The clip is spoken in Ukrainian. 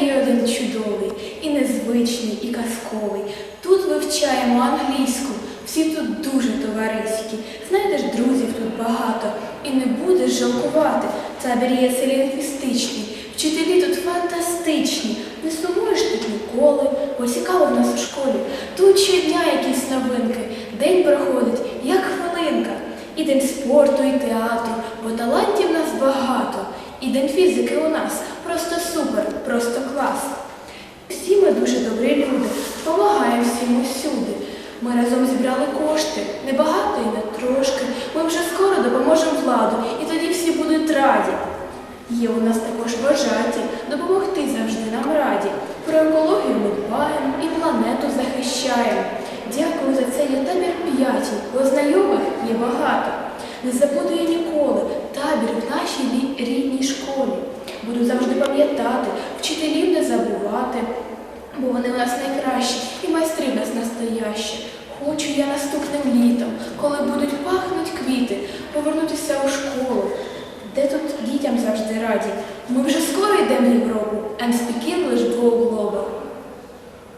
є один чудовий, і незвичний, і казковий. Тут вивчаємо англійську, всі тут дуже товариські. Знайдеш друзів тут багато, і не будеш жалкувати. Табір є лінгвістичний, вчителі тут фантастичні. Не сумуєш тут ніколи, бо цікаво в нас у школі. Тут щодня якісь новинки, день проходить, як хвилинка. І день спорту, і театру, бо талантів нас багато. І день фізики у нас просто клас. Всі ми дуже добрі люди, допомагаємо всім усюди. Ми разом зібрали кошти, небагато і не трошки. Ми вже скоро допоможемо владу, і тоді всі будуть раді. Є у нас також вважаті, допомогти завжди нам раді. Про екологію ми дбаємо і планету захищаємо. Дякую за це є табір п'ятій, бо знайомих є багато. Не забуду я ніколи табір в нашій рідній школі. Буду завжди пам'ятати, вчителів не забувати, бо вони у нас найкращі і майстри в нас настоящі. Хочу я наступним літом, коли будуть пахнуть квіти, повернутися у школу, де тут дітям завжди раді. Ми вже скоро йдемо в Європу, and speak English